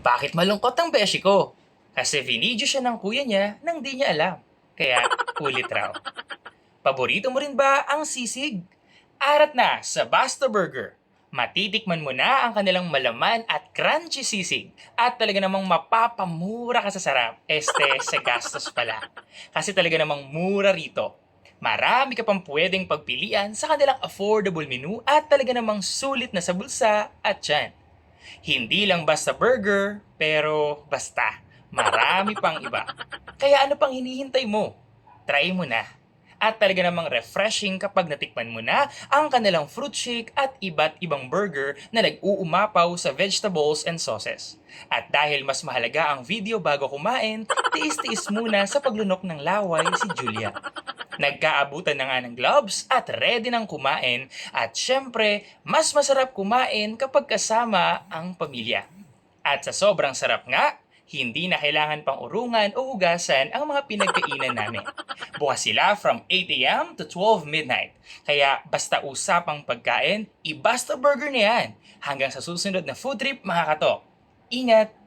Bakit malungkot ang beshi ko? Kasi vinidyo siya ng kuya niya nang di niya alam. Kaya ulit raw. Paborito mo rin ba ang sisig? Arat na sa Basta Burger. Matitikman mo na ang kanilang malaman at crunchy sisig at talaga namang mapapamura ka sa sarap. Este, sa gastos pala. Kasi talaga namang mura rito. Marami ka pang pwedeng pagpilian sa kanilang affordable menu at talaga namang sulit na sa bulsa at tiyan. Hindi lang basta burger, pero basta. Marami pang iba. Kaya ano pang hinihintay mo? Try mo na. At talaga namang refreshing kapag natikman mo na ang kanilang fruit shake at iba't ibang burger na nag-uumapaw sa vegetables and sauces. At dahil mas mahalaga ang video bago kumain, tiis-tiis muna sa paglunok ng laway si Julia. Nagkaabutan na nga ng gloves at ready nang kumain at syempre, mas masarap kumain kapag kasama ang pamilya. At sa sobrang sarap nga, hindi na kailangan pang urungan o hugasan ang mga pinagkainan namin. Bukas sila from 8am to 12 midnight. Kaya basta usapang pagkain, i-basta burger na yan. Hanggang sa susunod na food trip mga katok. Ingat!